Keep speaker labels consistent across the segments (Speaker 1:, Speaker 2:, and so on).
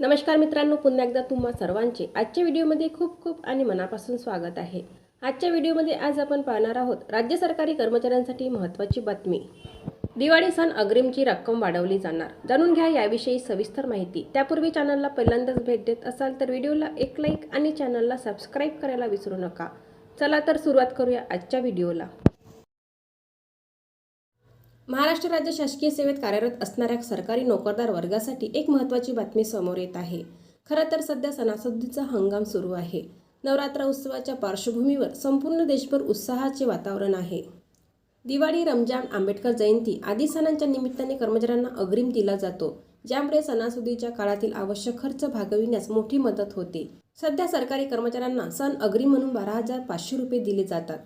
Speaker 1: नमस्कार मित्रांनो पुन्हा एकदा तुम्हा सर्वांचे आजच्या व्हिडिओमध्ये खूप खूप आणि मनापासून स्वागत आहे. आजच्या व्हिडिओमध्ये आज आपण पाहणार आहोत राज्य सरकारी कर्मचाऱ्यांसाठी महत्त्वाची बातमी. दिवाळी सण अग्रिमची रक्कम वाढवली जाणार. जाणून घ्या याविषयी सविस्तर माहिती. त्यापूर्वी चॅनलला पहिल्यांदाच भेट देत असाल तर व्हिडिओला एक लाईक आणि चॅनलला सबस्क्राईब करायला विसरू नका. चला तर सुरुवात करूया आजच्या व्हिडिओला. महाराष्ट्र राज्य शासकीय सेवेत कार्यरत असणाऱ्या सरकारी नोकरदार वर्गासाठी एक महत्त्वाची बातमी समोर येत आहे. खरं तर सध्या सणासुदीचा हंगाम सुरू आहे. नवरात्र उत्सवाच्या पार्श्वभूमीवर संपूर्ण देशभर उत्साहाचे वातावरण आहे. दिवाळी रमजान आंबेडकर जयंती आदी सणांच्या निमित्ताने कर्मचाऱ्यांना अग्रिम दिला जातो ज्यामुळे सणासुदीच्या काळातील आवश्यक खर्च भागविण्यास मोठी मदत होते. सध्या सरकारी कर्मचाऱ्यांना सण अग्रिम म्हणून बारा हजार पाचशे रुपये दिले जातात.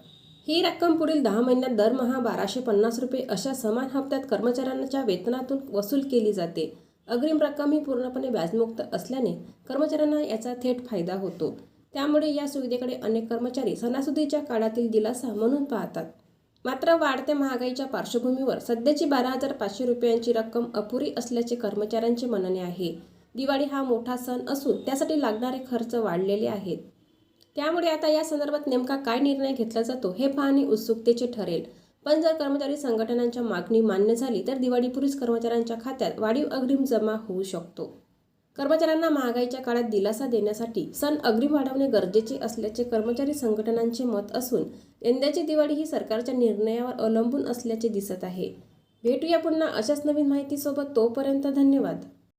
Speaker 1: ही रक्कम पुढील दहा महिन्यात दरमहा बाराशे पन्नास रुपये अशा समान हप्त्यात कर्मचाऱ्यांच्या वेतनातून वसूल केली जाते. अग्रिम रक्कम ही पूर्णपणे व्याजमुक्त असल्याने कर्मचाऱ्यांना याचा थेट फायदा होतो. त्यामुळे या सुविधेकडे अनेक कर्मचारी सणासुदीच्या काळातील दिलासा म्हणून पाहतात. मात्र वाढत्या महागाईच्या पार्श्वभूमीवर सध्याची बारा हजार पाचशे रुपयांची रक्कम अपुरी असल्याचे कर्मचाऱ्यांचे म्हणणे आहे. दिवाळी हा मोठा सण असून त्यासाठी लागणारे खर्च वाढलेले आहेत. त्यामुळे आता या संदर्भात नेमका काय निर्णय घेतला जातो हे पाहणे उत्सुकतेचे ठरेल. पण जर कर्मचारी संघटनांच्या मागणी मान्य झाली तर दिवाळीपूर्वीच कर्मचाऱ्यांच्या खात्यात वाढीव अग्रिम जमा होऊ शकतो. कर्मचाऱ्यांना महागाईच्या काळात दिलासा देण्यासाठी सण अग्रिम वाढवणे गरजेचे असल्याचे कर्मचारी संघटनांचे मत असून यंदाची दिवाळी ही सरकारच्या निर्णयावर अवलंबून असल्याचे दिसत आहे. भेटूया पुन्हा अशाच नवीन माहितीसोबत तोपर्यंत धन्यवाद.